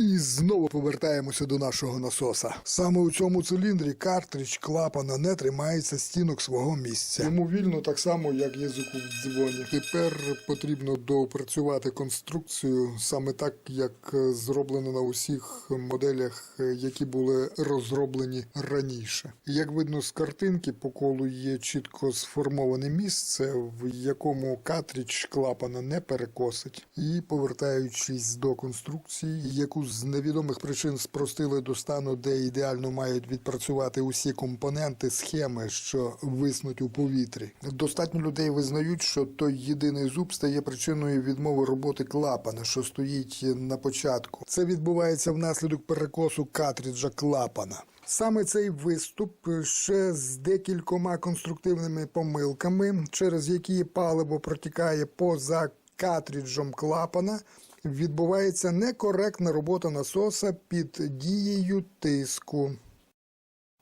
І знову повертаємося до нашого насоса. Саме у цьому циліндрі картридж клапана не тримається стінок свого місця. Йому вільно так само, як язику в дзвоні. Тепер потрібно доопрацювати конструкцію саме так, як е, зроблено на усіх моделях, е, які були розроблені раніше. Як видно з картинки, по колу є чітко сформоване місце, в якому картридж клапана не перекосить. І повертаючись до конструкції, яку з невідомих причин спростили до стану, де ідеально мають відпрацювати усі компоненти схеми, що виснуть у повітрі. Достатньо людей визнають, що той єдиний зуб стає причиною відмови роботи клапана, що стоїть на початку. Це відбувається внаслідок перекосу картриджа клапана. Саме цей виступ ще з декількома конструктивними помилками, через які паливо протікає поза картриджем клапана, відбувається некоректна робота насоса під дією тиску.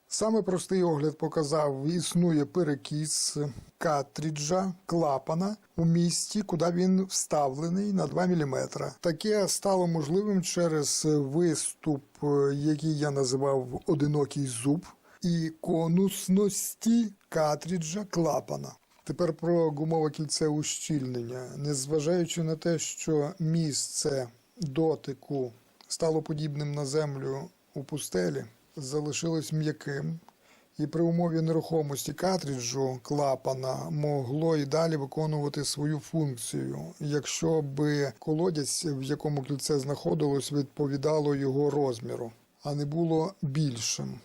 Саме простий огляд показав, існує перекіс картриджа клапана у місці, куди він вставлений на 2 мм. Таке стало можливим через виступ, який я називав одинокий зуб, і конусності картриджа клапана. Тепер про гумове кільце ущільнення. Незважаючи на те, що місце дотику стало подібним на землю у пустелі, залишилось м'яким, і при умові нерухомості картриджу клапана могло і далі виконувати свою функцію, якщо би колодязь, в якому кільце знаходилось, відповідало його розміру, а не було більшим.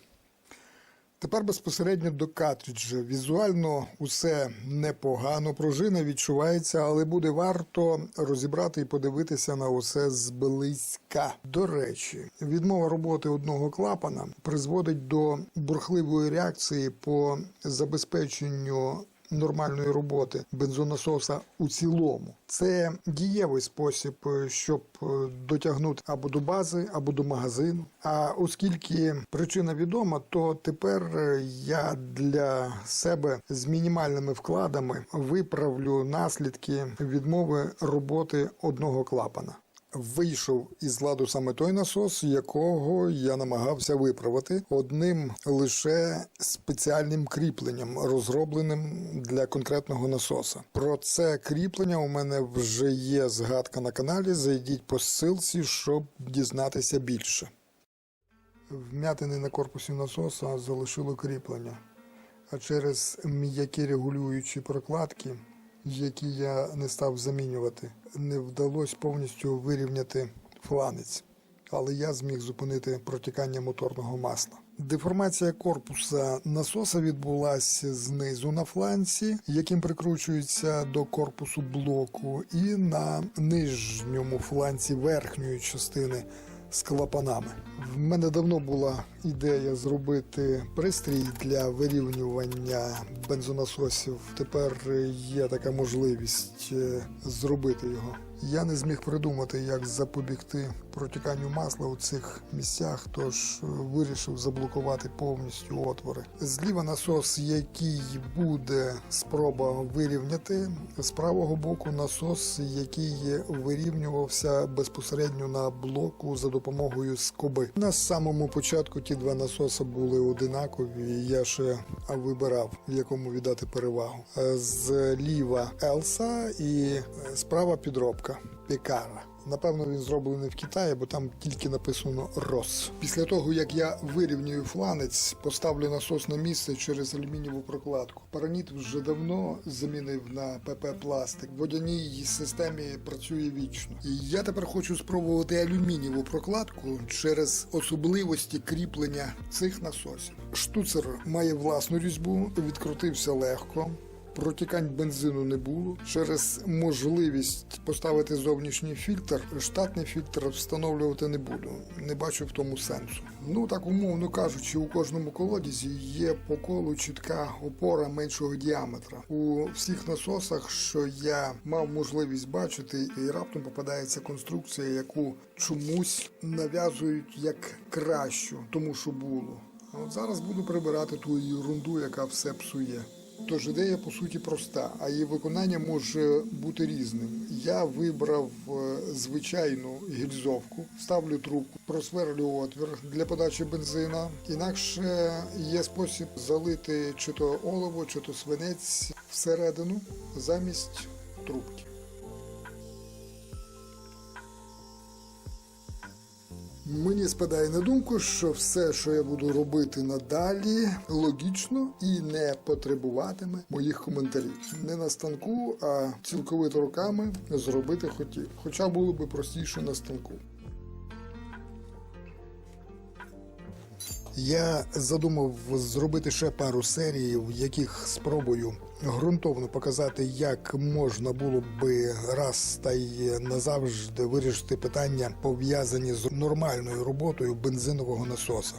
Тепер безпосередньо до картриджа. Візуально усе непогано, пружина відчувається, але буде варто розібрати і подивитися на усе зблизька. До речі, відмова роботи одного клапана призводить до бурхливої реакції по забезпеченню нормальної роботи бензонасоса у цілому. Це дієвий спосіб, е, щоб е, дотягнути або до бази, або до магазину. А оскільки причина відома, то тепер е, я для себе з мінімальними вкладами виправлю наслідки відмови роботи одного клапана. Вийшов із ладу саме той насос, якого я намагався виправити одним лише спеціальним кріпленням, розробленим для конкретного насоса. Про це кріплення у мене вже є згадка на каналі. Зайдіть по ссылці, щоб дізнатися більше. Вмятини на корпусі насоса залишило кріплення, а через м'які регулюючі прокладки, які я не став замінювати, не вдалося повністю вирівняти фланець, але я зміг зупинити протікання моторного масла. Деформація корпуса насоса відбулася знизу на фланці, яким прикручується до корпусу блоку, і на нижньому фланці верхньої частини з клапанами. В мене давно була ідея зробити пристрій для вирівнювання бензонасосів. Тепер є така можливість е, зробити його. Я не зміг придумати, як запобігти протіканню масла у цих місцях, тож е, вирішив заблокувати повністю отвори. Зліва насос, який буде спроба вирівняти, з правого боку насос, який вирівнювався безпосередньо на блоку за допомогою скоби. На самому початку ті два насоси були одинакові. Я ще вибирав, в якому віддати перевагу. Е, Зліва Елса і е, справа підробка Пікара. Напевно, він зроблений в Китаї, бо там тільки написано РОС. Після того, як я вирівнюю фланець, поставлю насос на місце через алюмінієву прокладку. Параніт вже давно замінив на ПП пластик. В водяній системі працює вічно. І я тепер хочу спробувати алюмінієву прокладку через особливості кріплення цих насосів. Штуцер має власну різьбу, відкрутився легко. Протікань бензину не було. Через можливість поставити зовнішній фільтр, штатний фільтр встановлювати не буду. Не бачу в тому сенсу. Ну так умовно кажучи, у кожному колодязі є по колу чітка опора меншого діаметра. У всіх насосах, що я мав можливість бачити, і раптом попадається конструкція, яку чомусь нав'язують як кращу, тому що було. А от зараз буду прибирати ту ерунду, яка все псує. Тож ідея по суті проста, а її виконання може бути різним. Я вибрав е, звичайну гільзовку, ставлю трубку, просверлю отвір для подачі бензина. Інакше є спосіб залити чи то олово, чи то свинець всередину замість трубки. Мені спадає на думку, що все, що я буду робити надалі, логічно і не потребуватиме моїх коментарів. Не на станку, а цілковито руками зробити хотів. Хоча було би простіше на станку. Я задумав зробити ще пару серій, в яких спробую ґрунтовно показати, як можна було би раз та й назавжди вирішити питання, пов'язані з нормальною роботою бензинового насоса.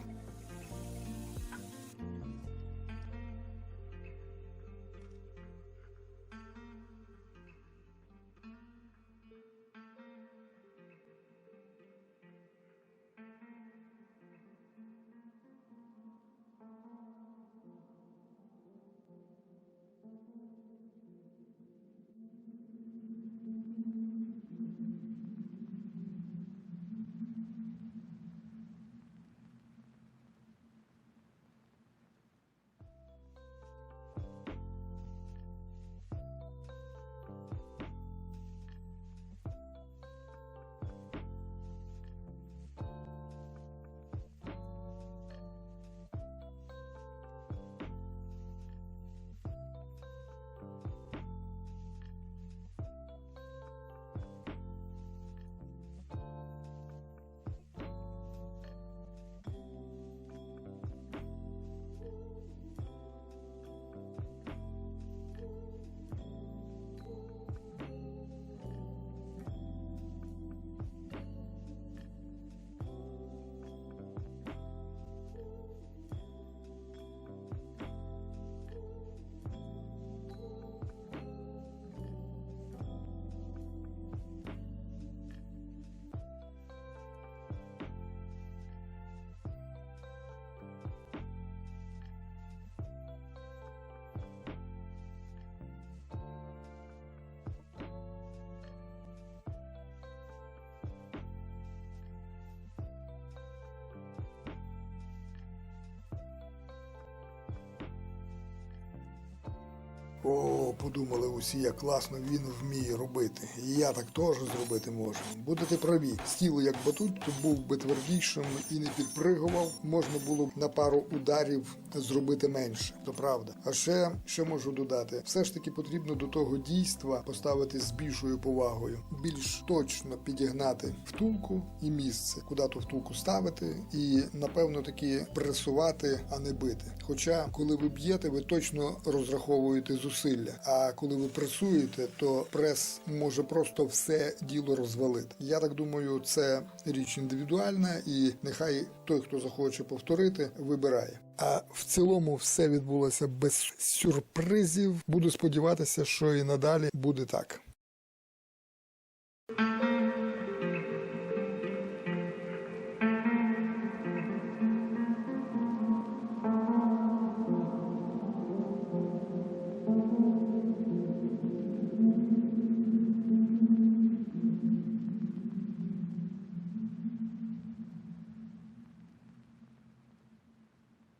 Oh. Подумали усі, як класно він вміє робити. І я так теж зробити можу. Будете праві, стіло як батут, то був би твердішим і не підпригував. Можна було б на пару ударів зробити менше. То правда. А ще що можу додати? Все ж таки потрібно до того дійства поставити з більшою повагою, більш точно підігнати втулку і місце, куди ту втулку ставити, і напевно таки пресувати, а не бити. Хоча, коли ви б'єте, ви точно розраховуєте зусилля. А коли ви пресуєте, то прес може просто все діло розвалити. Я так думаю, це річ індивідуальна, і нехай той, хто захоче повторити, вибирає. А в цілому все відбулося без сюрпризів. Буду сподіватися, що і надалі буде так.